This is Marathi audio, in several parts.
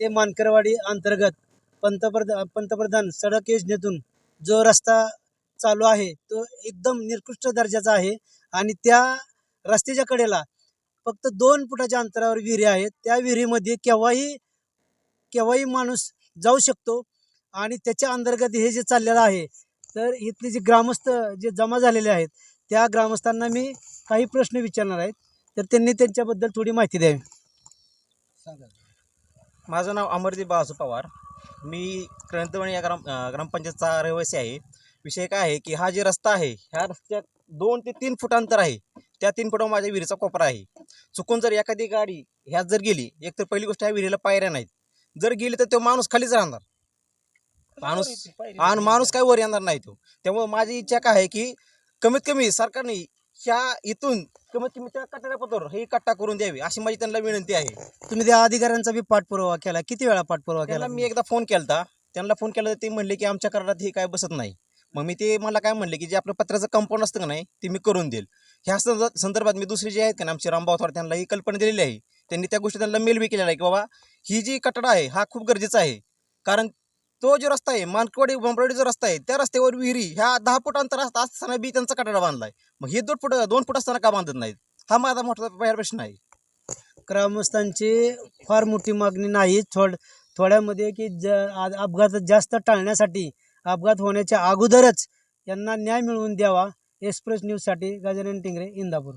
ते मानकरवाडी अंतर्गत पंतप्रधान पंतप्रधान सडक योजनेतून जो रस्ता चालू आहे तो एकदम निकृष्ट दर्जाचा आहे आणि त्या रस्त्याच्या कडेला फक्त दोन फुटाच्या अंतरावर विहिरी आहेत. त्या विहिरीमध्ये केव्हाही केव्हाही माणूस जाऊ शकतो आणि त्याच्या अंतर्गत हे जे चाललेलं आहे तर इथले जे ग्रामस्थ जे जमा झालेले आहेत त्या ग्रामस्थांना मी काही प्रश्न विचारणार आहेत तर त्यांनी त्यांच्याबद्दल थोडी माहिती द्यावी. माझं नाव अमरदीप बाळासू पवार. मी क्रंतवणी या ग्राम ग्रामपंचायतचा रहिवासी आहे. विषय काय आहे की हा जे रस्ता आहे ह्या रस्त्यात दोन ते तीन फूट अंतर आहे. त्या तीन फुटावर माझ्या विहिरीचा कोपरा आहे. चुकून जर एखादी गाडी ह्यात जर गेली एक तर पहिली गोष्ट ह्या विहिरीला पायऱ्या नाहीत. जर गेली तर तो माणूस खालीच राहणार. माणूस आणि माणूस काय वर येणार नाही तो. त्यामुळे माझी इच्छा काय आहे की कमीत कमी सरकारने ह्या इथून कमीत कमी त्या कट्ट्यापत्र हे कट्टा करून द्यावी अशी माझी त्यांना विनंती आहे. तुम्ही त्या अधिकाऱ्यांचा बी पाठपुरावा केला किती वेळा पाठपुरावा केला त्यांना मी एकदा फोन केलता. त्यांना फोन केला तर ते म्हणले की आमच्या करारात हे काय बसत नाही. मग मी ते मला काय म्हणले की जे आपलं पत्राचं कंपाऊंड असतं का नाही ते मी करून देईल. ह्या संद- संदर्भात मी दुसरे जे आहेत का ना आमचे रामभाऊ त्यांना ही कल्पना दिलेली आहे. त्यांनी त्या गोष्टी त्यांना मेल बी केलेला आहे की बाबा ही जी कटडा आहे हा खूप गरजेचा आहे. कारण तो जो रस्ता आहे मानकवाडी बंबरवाडी जो रस्ता आहे त्या रस्त्यावर विहिरी ह्या दहा फूट अंतर असता असताना बी त्यांचा कटडा बांधलाय. मग हे दोन फूट दोन फूट असताना का बांधत नाहीत? हा माझा मोठा पहिला प्रश्न आहे. ग्रामस्थांची फार मोठी मागणी नाही. थोड थोड्यामध्ये की ज अपघात जास्त टाळण्यासाठी अपघात होण्याच्या अगोदरच यांना न्याय मिळवून द्यावा. एक्सप्रेस न्यूजसाठी गजानन टिंगरे इंदापूर.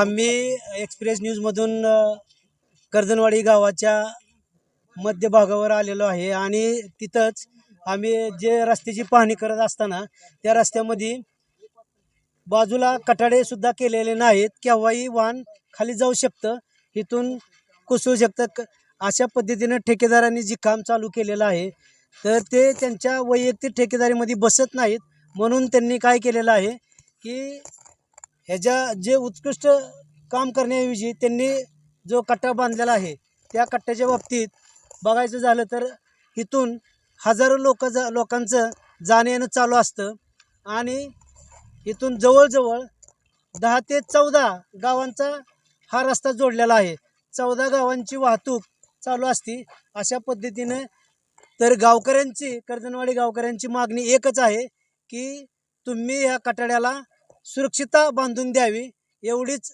आम्ही एक्सप्रेस न्यूजमधून कर्जनवाडी गावाच्या मध्यभागावर आलेलो आहे आणि तिथंच आम्ही जे रस्त्याची पाहणी करत असताना त्या रस्त्यामध्ये बाजूला कठाडे सुद्धा केलेले नाहीत. केव्हाही वाहन खाली जाऊ शकतं इथून कोसळू शकतं. क- अशा पद्धतीनं ठेकेदारांनी जी काम चालू केलेलं आहे तर ते त्यांच्या वैयक्तिक ठेकेदारीमध्ये बसत नाहीत. म्हणून त्यांनी काय केलेलं आहे की ह्याच्या जे उत्कृष्ट काम करण्याऐवजी त्यांनी जो कट्टा बांधलेला आहे त्या कट्ट्याच्या बाबतीत बघायचं झालं तर इथून हजारो लोक जा लोकांचं जाणं येणं चालू असतं. आणि इथून जवळजवळ दहा ते चौदा गावांचा हा रस्ता जोडलेला आहे. चौदा गावांची वाहतूक चालू असती. अशा पद्धतीनं तर गावकऱ्यांची कर्जनवाडी गावकऱ्यांची मागणी एकच आहे की तुम्ही ह्या कटाड्याला सुरक्षितता बांधून द्यावी. एवढीच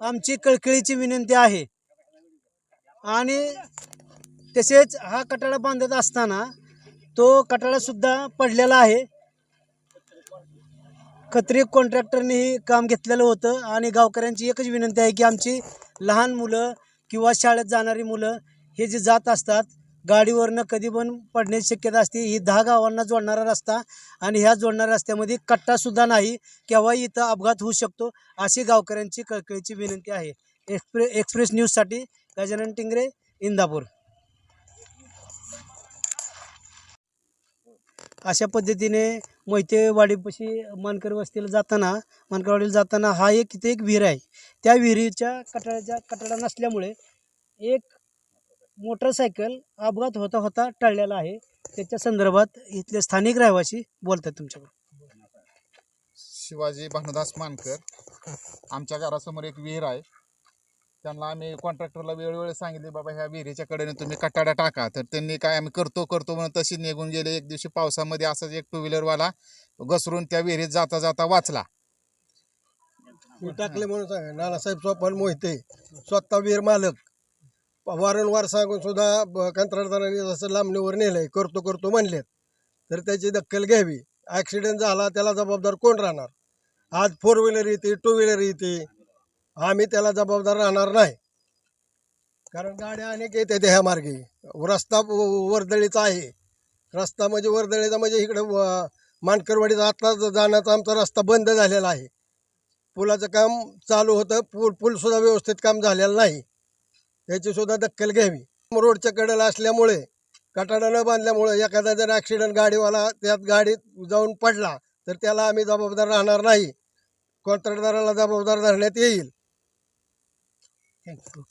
आमची कळकळीची विनंती आहे. आणि तसेच हा कटाडा बांधत असताना तो कटाडासुद्धा पडलेला आहे. खत्री कॉन्ट्रॅक्टरनेही काम घेतलेलं होतं आणि गावकऱ्यांची एकच विनंती आहे की आमची लहान मुलं किंवा शाळेत जाणारी मुलं हे जे जात असतात गाडीवरनं कधी पण पडण्याची शक्यता असते. ही दहा गावांना जोडणारा रस्ता आणि ह्या जोडणाऱ्या रस्त्यामध्ये कट्टासुद्धा नाही. केव्हाही इथं अपघात होऊ शकतो अशी गावकऱ्यांची कळकळीची विनंती आहे. एक्सप्रे एक्सप्रेस न्यूजसाठी गजानन टिंगरे इंदापूर. अशा पद्धतीने मोहितेवाडीपाशी मानकर वस्तीला जाताना मानकरवाडीला जाताना हा एक तिथे एक विहीर आहे. त्या विहिरीच्या कटाळ्याच्या कटाडा नसल्यामुळे एक मोटरसायकल अपघात होता होता टळलेला आहे. त्याच्या संदर्भात इथले स्थानिक रहिवासी बोलतात तुमच्याकडे शिवाजी भानुदास मानकर आमच्या घरासमोर एक विहीर आहे. त्यांना आम्ही कॉन्ट्रॅक्टरला वेळोवेळी सांगितले बाबा ह्या विहिरीच्या कडेने तुम्ही कटाड्या टाका. तर त्यांनी काय आम्ही करतो करतो म्हणून तशी निघून गेले. एक दिवशी पावसामध्ये असाच एक टू व्हीलरवाला घसरून त्या विहिरीत जाता जाता वाचला. मी टाकले म्हणून सांगा. नानासाहेब सोपान मोहिते स्वतः वीर मालक. वारंवार सांगून सुद्धा ब- कंत्राटदारांनी जसं लांबणीवर नेलंय करतो करतो म्हणलेत. तर त्याची दखल घ्यावी. ॲक्सिडेंट झाला त्याला जबाबदार कोण राहणार? आज फोर व्हीलर येते टू व्हीलर येते. आम्ही त्याला जबाबदार राहणार नाही. कारण गाड्या अनेक येते ह्या मार्गे. रस्ता व- वर्दळीचा आहे. रस्ता म्हणजे वर्दळीचा म्हणजे इकडं मानकरवाडीचा आता जाण्याचा आमचा रस्ता बंद झालेला आहे. पुलाचं काम चालू होतं. पूल पूलसुद्धा व्यवस्थित काम झालेलं नाही. याची सुद्धा दखल घ्यावी. रोडच्या कडेला असल्यामुळे कटाडा न बांधल्यामुळे एखादा जर ॲक्सिडेंट गाडीवाला त्यात गाडीत जाऊन पडला तर त्याला आम्ही जबाबदार राहणार नाही. कॉन्ट्रॅक्टदाराला जबाबदार धरण्यात येईल. थँक्यू